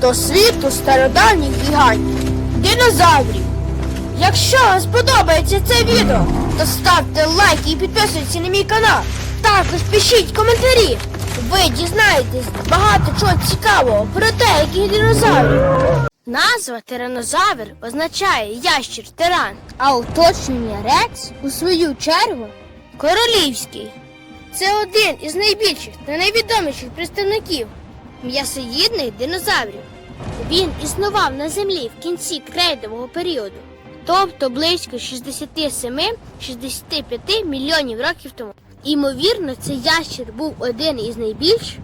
до світу стародавніх гігантів, динозаврів. Якщо вам сподобається це відео, то ставте лайки і підписуйтесь на мій канал. Також пишіть коментарі. Ви дізнаєтесь багато чого цікавого про деяких динозаврів. Назва тиранозавр означає ящір тиран, а уточнення рекс у свою чергу королівський. Це один із найбільших та найвідоміших представників м'ясоїдних динозаврів. Він існував на землі в кінці крейдового періоду, тобто близько 67-65 мільйонів років тому. Імовірно, цей ящір був один із найбільш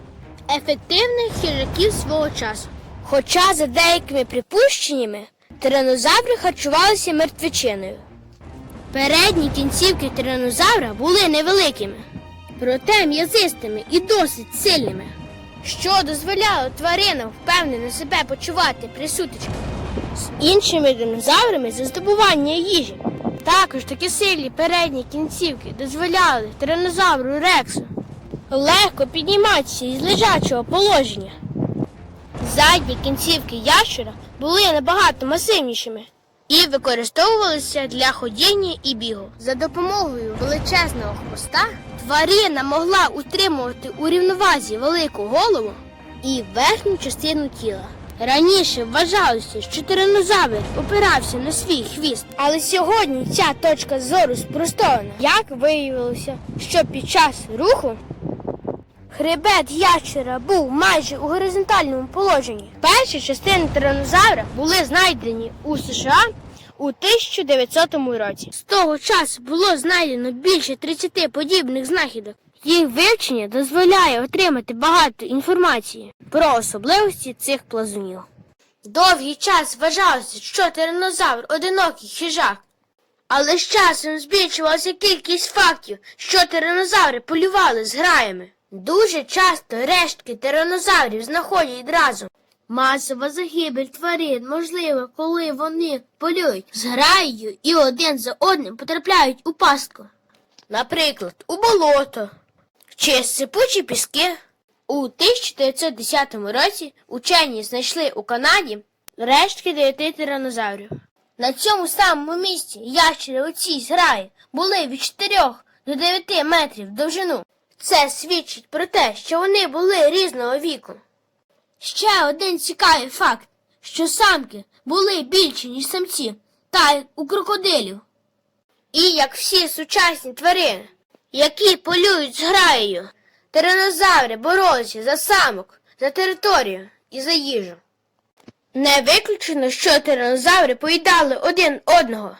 ефективних хижаків свого часу. Хоча, за деякими припущеннями, тиранозаври харчувалися мертвечиною. Передні кінцівки тиранозавра були невеликими, проте м'язистими і досить сильними, що дозволяло тваринам впевнено себе почувати при сутичках з іншими динозаврами за здобування їжі. Також такі сильні передні кінцівки дозволяли тиранозавру Рексу легко підніматися із лежачого положення. Задні кінцівки ящера були набагато масивнішими і використовувалися для ходіння і бігу. За допомогою величезного хвоста тварина могла утримувати у рівновазі велику голову і верхню частину тіла. Раніше вважалося, що тиранозавр опирався на свій хвіст, але сьогодні ця точка зору спростована. Як виявилося, що під час руху Хребет ящера був майже у горизонтальному положенні. Перші частини тиранозавра були знайдені у США у 1900 році. З того часу було знайдено більше 30 подібних знахідок. Їх вивчення дозволяє отримати багато інформації про особливості цих плазунів. Довгий час вважалося, що тиранозавр одинокий хижак. Але з часом збільшувалася кількість фактів, що тиранозаври полювали з граями. Дуже часто рештки тиранозаврів знаходять разом. Масова загибель тварин можлива, коли вони полюють з граєю і один за одним потрапляють у пастку. Наприклад, у болото чи сипучі піски. У 1910 році учені знайшли у Канаді рештки дев'яти тиранозаврів. На цьому самому місці ящери у цій зграї були від 4 до 9 метрів довжину. Це свідчить про те, що вони були різного віку. Ще один цікавий факт, що самки були більші, ніж самці, та й у крокодилів. І як всі сучасні тварини, які полюють з граєю, тиранозаври боролися за самок, за територію і за їжу. Не виключено, що тиранозаври поїдали один одного.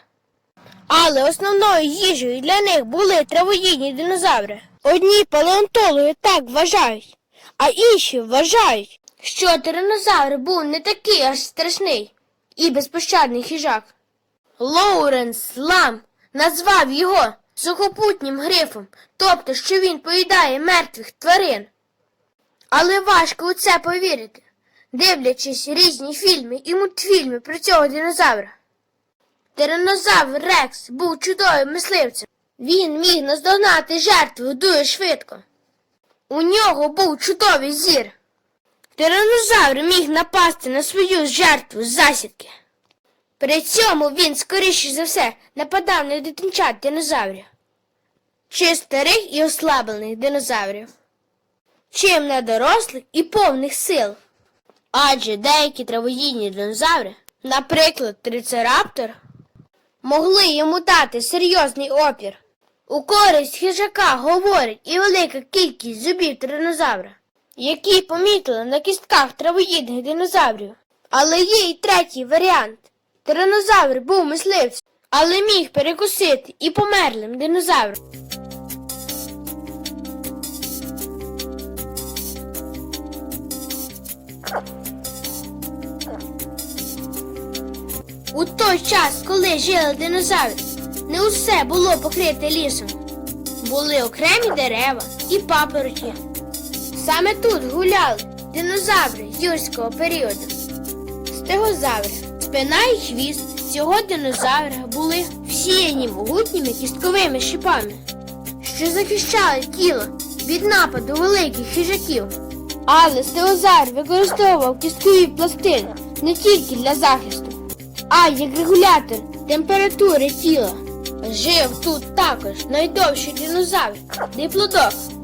Але основною їжею для них були травоїдні динозаври. Одні палеонтологи так вважають, а інші вважають, що тиранозавр був не такий аж страшний і безпощадний хижак. Лоуренс Лам назвав його сухопутнім грифом, тобто, що він поїдає мертвих тварин. Але важко у це повірити, дивлячись різні фільми і мультфільми про цього динозавра. Тиранозавр Рекс був чудовим мисливцем. Він міг наздогнати жертву дуже швидко. У нього був чудовий зір. Тиранозавр міг напасти на свою жертву з засідки. При цьому він, скоріше за все, нападав на дитинчат динозаврів, чи старих і ослаблених динозаврів, чим на дорослих і повних сил. Адже деякі травоїдні динозаври, наприклад, трицераптор, могли йому дати серйозний опір. У користь хижака говорить і велика кількість зубів тиранозавра, які помітили на кістках травоїдних динозаврів. Але є й третій варіант. Тиранозавр був мисливцем, але міг перекусити і померлим динозавром. У той час, коли жили динозаври, не усе було покрите лісом. Були окремі дерева і папороті. Саме тут гуляли динозаври юрського періоду. Стегозаври. Спина і хвіст цього динозавра були всіяні могутніми кістковими шипами, що захищали тіло від нападу великих хижаків. Але стеозавр використовував кісткові пластини не тільки для захисту, а й як регулятор температури тіла. Жив тут також найдовший динозавр диплодок.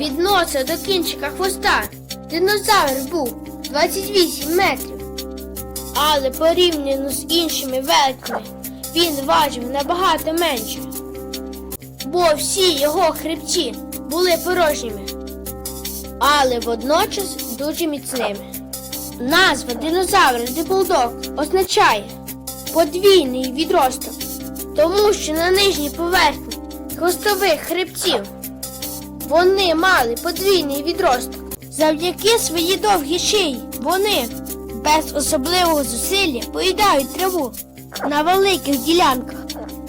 Від носа до кінчика хвоста динозавр був 28 метрів. Але порівняно з іншими велетнями він важив набагато менше. Бо всі його хребці були порожніми, але водночас дуже міцними. Назва динозавра диплодок означає подвійний відросток, тому що на нижній поверхні хвостових хребців вони мали подвійний відросток. Завдяки своїй довгій шиї вони без особливого зусилля поїдають траву на великих ділянках.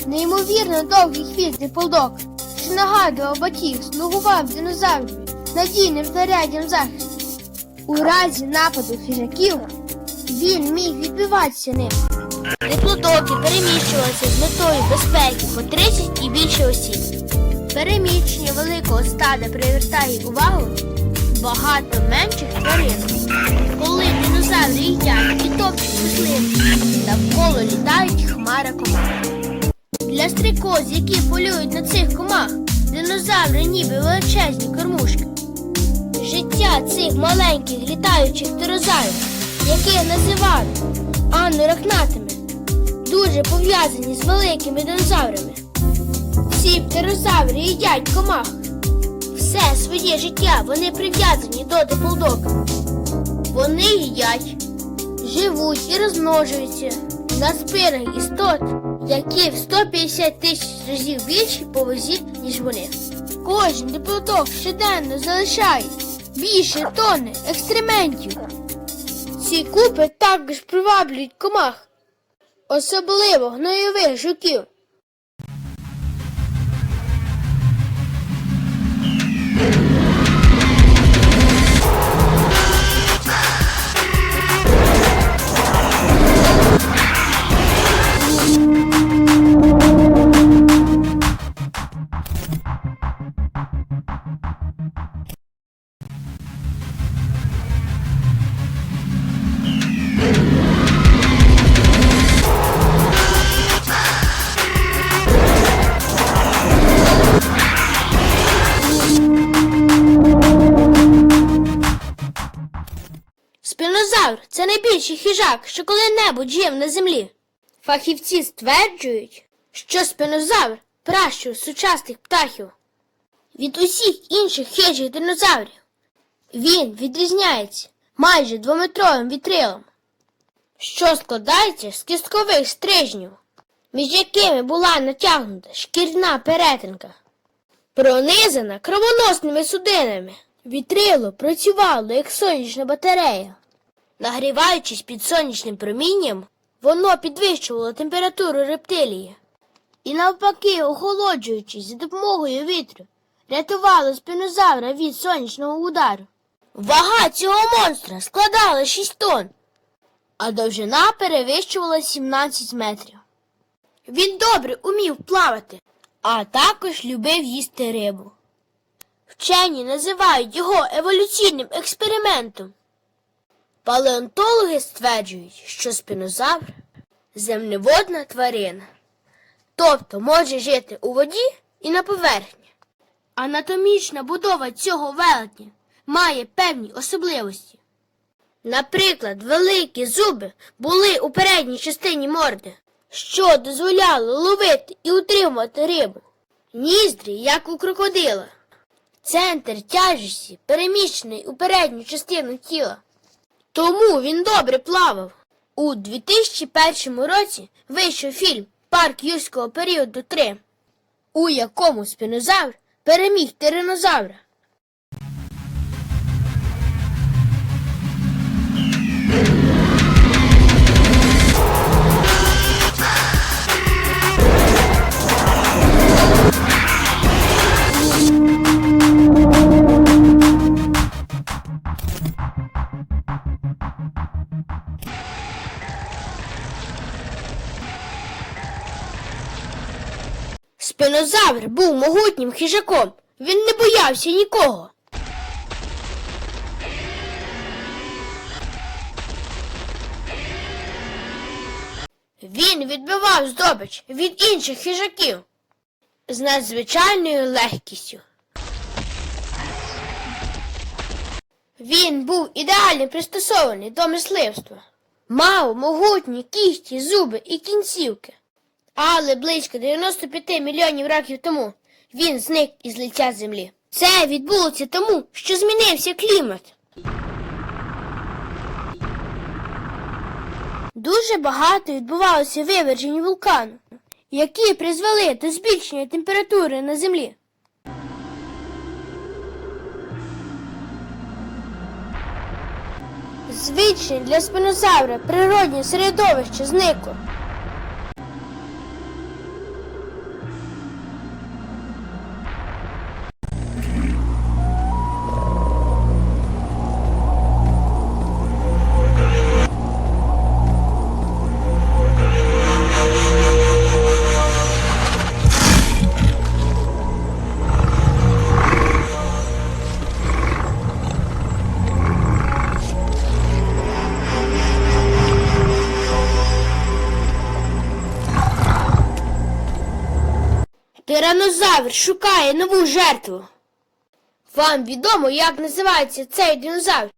Неймовірно довгий хвіст диплодок, що нагадував батіг, слугував динозаврів надійним знаряддям захисту. У разі нападу хижаків він міг відбиватися ним. Диплодоки переміщувалися з метою безпеки по 30 і більше осіб. Переміщення великого стада привертає увагу багато менших тварин. Коли динозаври їдять і топчуть мисливців, навколо літають хмари комах. Для стрикоз, які полюють на цих комах, динозаври ніби величезні кормушки. Життя цих маленьких літаючих птерозаврів, яких називають анорахнатами, дуже пов'язані з великими динозаврами. Ці птерозаври їдять комах. Все своє життя вони прив'язані до диплодока. Вони їдять, живуть і розмножуються на спинах істот, які в 150 тисяч разів більші по ніж вони. Кожен диплодок щоденно залишає більше тонни екстрементів. Ці купи також приваблюють комах, особливо гнойових жуків. Спінозавр це найбільший хижак, що коли-небудь жив на землі. Фахівці стверджують, що спінозавр пращур сучасних птахів. Від усіх інших хижих динозаврів він відрізняється майже двометровим вітрилом, що складається з кісткових стрижнів, між якими була натягнута шкірна перетинка, пронизана кровоносними судинами. Вітрило працювало як сонячна батарея. Нагріваючись під сонячним промінням, воно підвищувало температуру рептилії. І навпаки, охолоджуючись за допомогою вітру, рятувало спінозавра від сонячного удару. Вага цього монстра складала 6 тонн, а довжина перевищувала 17 метрів. Він добре умів плавати, а також любив їсти рибу. Вчені називають його еволюційним експериментом. Палеонтологи стверджують, що спінозавр земневодна тварина, тобто може жити у воді і на поверхні. Анатомічна будова цього велетня має певні особливості. Наприклад, великі зуби були у передній частині морди, що дозволяло ловити і утримувати рибу. Ніздрі, як у крокодила. Центр тяжесті переміщений у передню частину тіла. Тому він добре плавав. У 2001 році вийшов фільм Парк юрського періоду 3, у якому спінозавр переміг тиранозавра. Спінозавр був могутнім хижаком. Він не боявся нікого. Він відбивав здобич від інших хижаків з надзвичайною легкістю. Він був ідеально пристосований до мисливства, мав могутні кісті, зуби і кінцівки. Але близько 95 мільйонів років тому він зник із лиця землі. Це відбулося тому, що змінився клімат. Дуже багато відбувалося вивержень вулкану, які призвели до збільшення температури на землі. Звичне для спинозавра природнє середовище зникло. Тиранозавр шукає нову жертву. Вам відомо, як називається цей динозавр?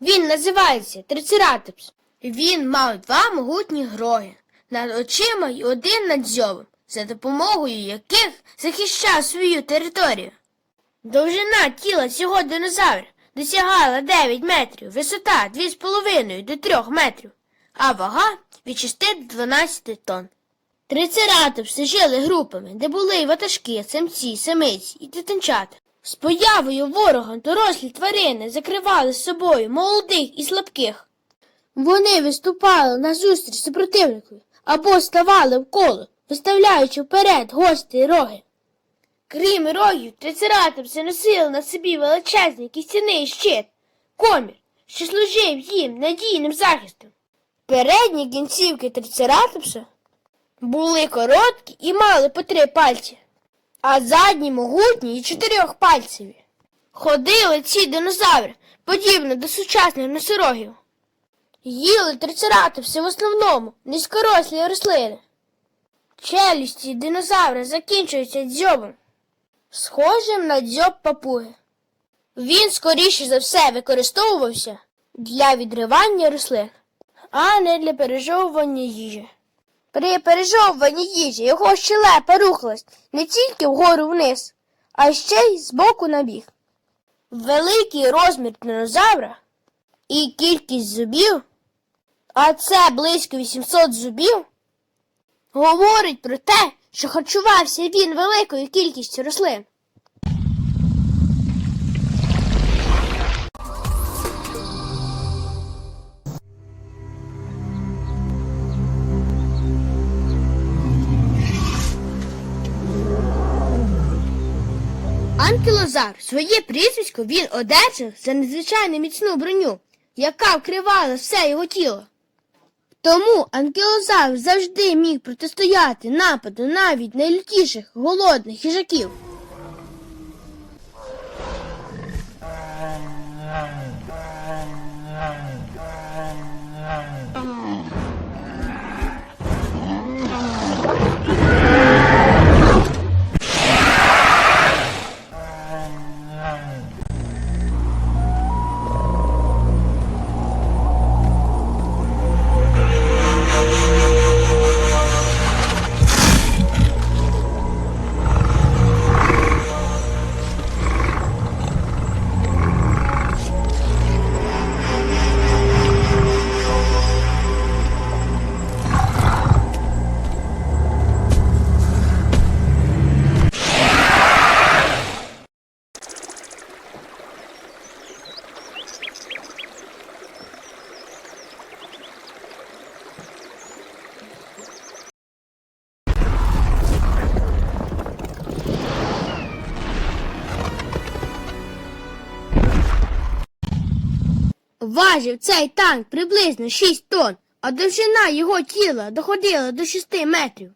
Він називається Трицератопс. Він мав два могутні гроги над очима й один над дзьобом, за допомогою яких захищав свою територію. Довжина тіла цього динозавра досягала 9 метрів, висота 2,5 до 3 метрів, а вага від 6 до 12 тонн. Трицератопси жили групами, де були й ватажки, самці, самиці і дитинчата. З появою ворога дорослі тварини закривали з собою молодих і слабких. Вони виступали назустріч супротивникові або ставали в коло, виставляючи вперед гості роги. Крім рогів, трицератопси носили на собі величезний кістяний щит, комір, що служив їм надійним захистом. Передні кінцівки трицератопса були короткі і мали по три пальці, а задні могутні і чотирьохпальцеві. Ходили ці динозаври, подібно до сучасних носорогів. Їли трицератопси в основному низькорослі рослини. Челюсті динозавра закінчуються дзьобом схожим на дзьоб папуги. Він, скоріше за все, використовувався для відривання рослин, а не для пережовування їжі. При пережовуванні їжі його щелепа рухалась не тільки вгору вниз, а ще й збоку на бік. Великий розмір динозавра і кількість зубів, а це близько 800 зубів, говорить про те, що харчувався він великою кількістю рослин. Анкілозавр своє прізвисько він одержав за надзвичайно міцну броню, яка вкривала все його тіло. Тому анкілозавр завжди міг протистояти нападу навіть найлютіших голодних хижаків. Важив цей танк приблизно 6 тонн, а довжина його тіла доходила до 6 метрів.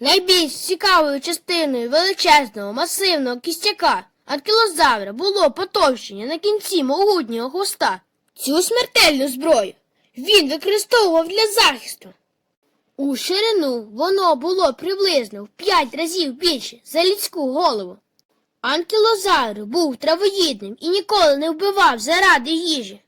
Найбільш цікавою частиною величезного масивного кістяка анкілозавра було потовщення на кінці могутнього хвоста. Цю смертельну зброю він використовував для захисту. У ширину воно було приблизно в п'ять разів більше за людську голову. Анкілозавр був травоїдним і ніколи не вбивав заради їжі.